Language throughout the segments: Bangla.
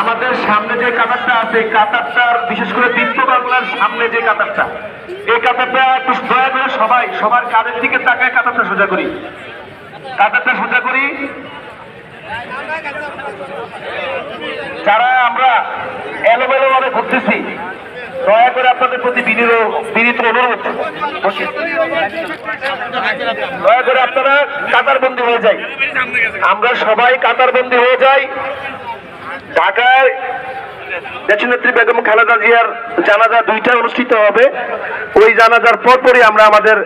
আমাদের সামনে যে কাতারটা আছে কাতারটার বিশেষ করে দীপ্ত বাংলার সামনে যে কাতারটা, এই কাতারটা একটু দয়া করে সবাই, সবার কাদের দিকে তাকায় কাতারটা সোজা করি। কাতারটা সোজা করি। যারা আমরা এলোমেলো ভাবে ঘুরতেছি, দয়া করে আপনাদের প্রতি বিনীত অনুরোধ। দয়া করে আপনারা কাতারবন্দি হয়ে যাই। আমরা সবাই কাতারবন্দি হয়ে যাই। ঢাকায় দেশনেত্রী বেগম খালেদা জিয়ার জানাজা দুইটা অনুষ্ঠিত হবে। ওই জানাজার পরপরই আমরা আমাদের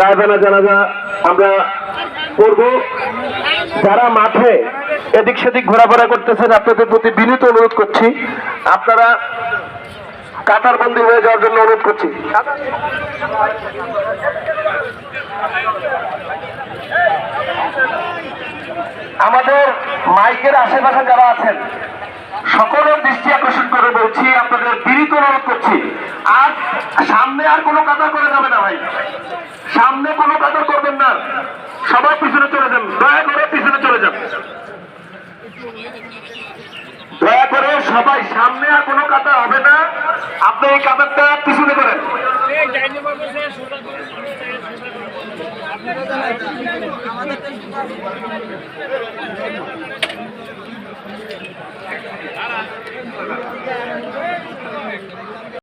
গায়বানা জানাজা আমরা করব। যারা মাঠে এদিক সেদিক ঘোরাফেরা করতেছেন, আপনাদের প্রতি বিনীত অনুরোধ করছি। আপনারা কাতারবন্দি হয়ে যাওয়ার জন্য অনুরোধ করছি। আমাদের মাইকের আশেপাশে যারা আছেন, সকলের দৃষ্টি আকর্ষণ করে বলছি, আপনাদের বিনীত অনুরোধ করছি। আর সামনে আর কোনো কাতার করে যাবে না ভাই। সামনে কোনো কাতার করবেন না। সবাই পিছনে চলে যান। দয়া করে পিছনে চলে যান। দয়া করে সবাই, সামনে আর কোনো কাতার হবে না। আপনি এই কাতারটা পিছনে করেন